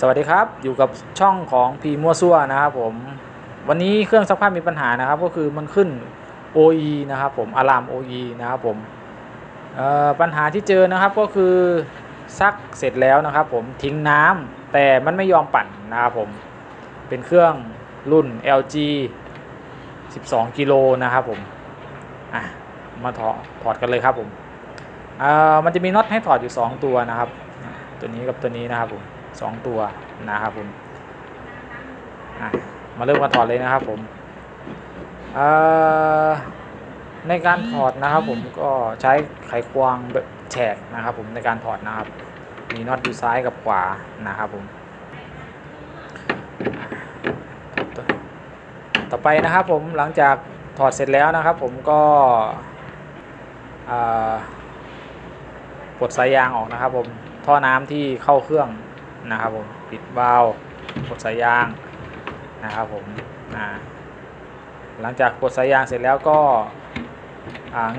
สวัสดีครับอยู่กับช่องของพีมัวซัวนะครับผมวันนี้เครื่องซักผ้ามีปัญหานะครับ ก็คือมันขึ้น OE นะครับผมอะลาม OE นะครับผมปัญหาที่เจอนะครับก็คือซักเสร็จแล้วนะครับ ผมทิ้งน้ำแต่มันไม่ยอมปั่นนะครับผมเป็นเครื่องรุ่น LG 12 กิโลนะครับผมอะมาถอดถอดกันเลยครับผมเอ่อมันจะมีน็อตให้ถอดอยู่ 2 ตัวนะครับ ตัวนี้กับตัวนี้นะครับผม สองตัวนะครับผมมาเริ่มกันถอดเลยนะครับผมในการถอดนะครับผมก็ใช้ไขควงแบบแฉกนะครับผมในการถอดนะครับ มีน็อตอยู่ซ้ายกับขวานะครับผมต่อไปนะครับผมหลังจากถอดเสร็จแล้วนะครับ ผมก็ปลดสายยางออกนะครับผมท่อน้ำที่เข้าเครื่อง นะครับผมปิดวาล์วปลดสายยางนะครับผมหลังจากปลดสายยางเสร็จแล้วก็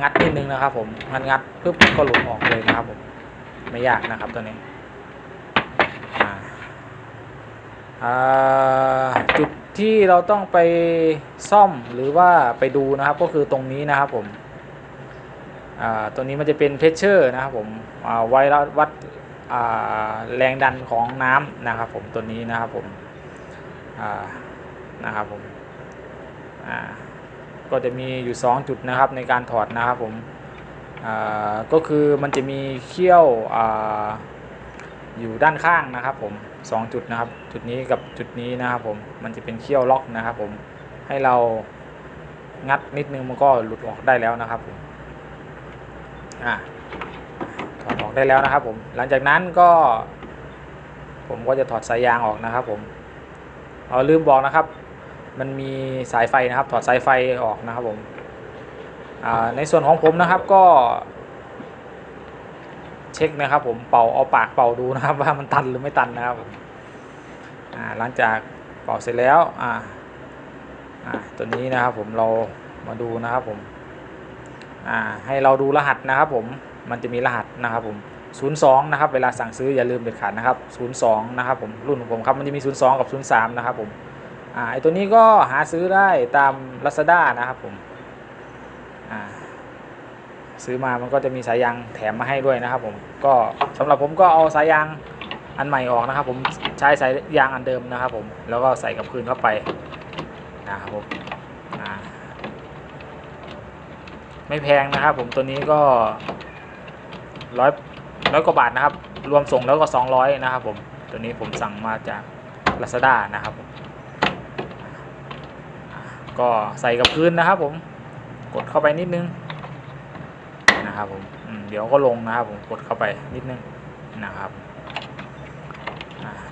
งัดนิดนึงนะครับผมงัดงัดปุ๊บก็หลุดออกเลยนะครับผมไม่ยากนะครับตัวนี้จุดที่เราต้องไปซ่อมหรือว่าไปดูนะครับก็คือตรงนี้นะครับผมตัวนี้มันจะเป็นเพชเชอร์นะครับผมอ่าไว้วัด แรงดันของน้ำนะครับผมตัวนี้นะครับผมนะครับผมก็จะมีอยู่ 2 จุดนะครับในการถอดนะครับผมก็คือมันจะมีเขี้ยวออยู่ด้านข้างนะครับผมสองจุดนะครับจุดนี้กับจุดนี้นะครับผมมันจะเป็นเขี้ยวล็อกนะครับผมให้เรางัดนิดนึงมันก็หลุดออกได้แล้วนะครับผมอ่า ถอดออกได้แล้วนะครับผมหลังจากนั้นก็ ผมก็จะถอดสายยางออกนะครับผมเอาลืมบอกนะครับ มันมีสายไฟนะครับ ถอดสายไฟออกนะครับผมในส่วนของผมนะครับก็ เช็คนะครับ ผมเป่าเอาปากเป่าดูนะครับ ว่ามันตันหรือไม่ตันนะครับหลังจากเป่าเสร็จแล้วตัวนี้นะครับ ผมเรามาดูนะครับผมให้เราดูรหัสนะครับผม มันจะมีรหัสนะครับผม 02 นะครับ เวลาสั่งซื้ออย่าลืมเด็ดขาดนะครับ 02 นะครับผมรุ่นของผมครับมันจะมี 02 กับ 03 นะครับผมอ่าไอตัวนี้ก็หาซื้อได้ตาม Lazada นะครับผมอ่าซื้อมามันก็จะมีสายยางแถมมาให้ด้วยนะครับผมก็สำหรับผมก็เอาสายยางอันใหม่ออกนะครับ ผมใช้สายยางอันเดิมนะครับ ผมแล้วก็ใส่กับคืนเข้าไปนะครับผมอ่าไม่แพงนะครับ ผมตัวนี้ก็ ร้อยร้อยกว่าบาทนะครับ รวมส่งแล้วก็200นะครับผม ตัวนี้ผมสั่งมาจาก Lazada นะครับผมก็ใส่กับพื้นนะครับผม กดเข้าไปนิดนึงนะครับผมมเดี๋ยวก็ลงนะครับผมกดเข้าไปนิดนึงนะครับ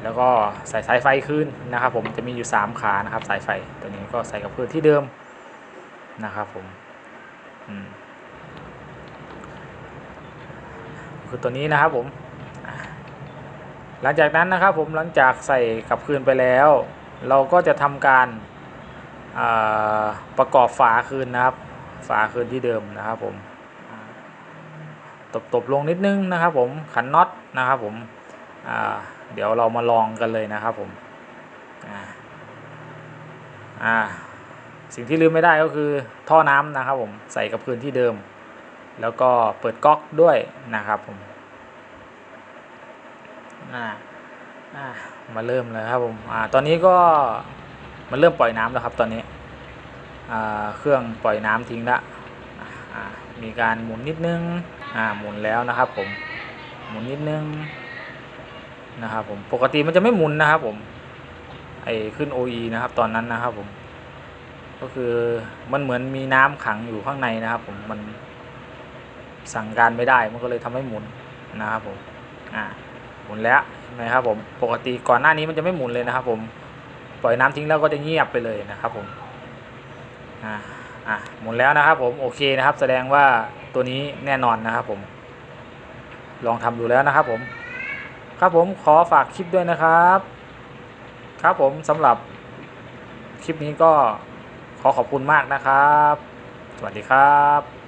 แล้วก็ใส่สายไฟคืนนะครับผมจะมีอยู่ 3 ขานะครับ สายไฟตัวนี้ก็ใส่กับพื้นที่เดิมนะครับผมอืม คือตัวนี้นะครับผมหลังจากนั้นนะครับผมหลังจากใส่กลับคืนไปแล้ว เราก็จะทำการาประกอบฝาคืนนะครับ ฝาคืนที่เดิมนะครับผมอ่าตบๆลงนิดนึงนะครับผมขันน็อตนะครับผมเดี๋ยวเรามาลองกันเลยนะครับผมสิ่งที่ลืมไม่ได้ก็คือท่อน้ำนะครับผมใส่กับคืนที่เดิม แล้วก็เปิดก๊อกด้วยนะครับผมอ่าอ่ามาเริ่มเลยครับผมอตอนนี้ก็มันเริ่มปล่อยน้ำแล้วครับตอนนี้เครื่องปล่อยน้ำทิ้งละมีการหมุนนิดนึงหมุนแล้วนะครับผมหมุนนิดนึงนะครับผมปกติมันจะไม่หมุนนะครับผมไอ้ขึ้น OE นะครับตอนนั้นนะครับผมก็คือมันเหมือนมีน้ำขังอยู่ข้างในนะครับผมมัน สั่งการไม่ได้มันก็เลยทำให้หมุนนะครับผมอ่าหมุนแล้วใช่ไหมครับผมปกติก่อนหน้านี้มันจะไม่หมุนเลยนะครับผมปล่อยน้ำทิ้งแล้วก็จะเงียบไปเลยนะครับผมอ่าอ่าหมุนแล้วนะครับผมโอเคนะครับ แสดงว่าตัวนี้แน่นอนนะครับผม ลองทำดูแล้วนะครับผม ครับผมขอฝากคลิปด้วยนะครับ ครับผมสำหรับคลิปนี้ก็ขอขอบคุณมากนะครับ สวัสดีครับ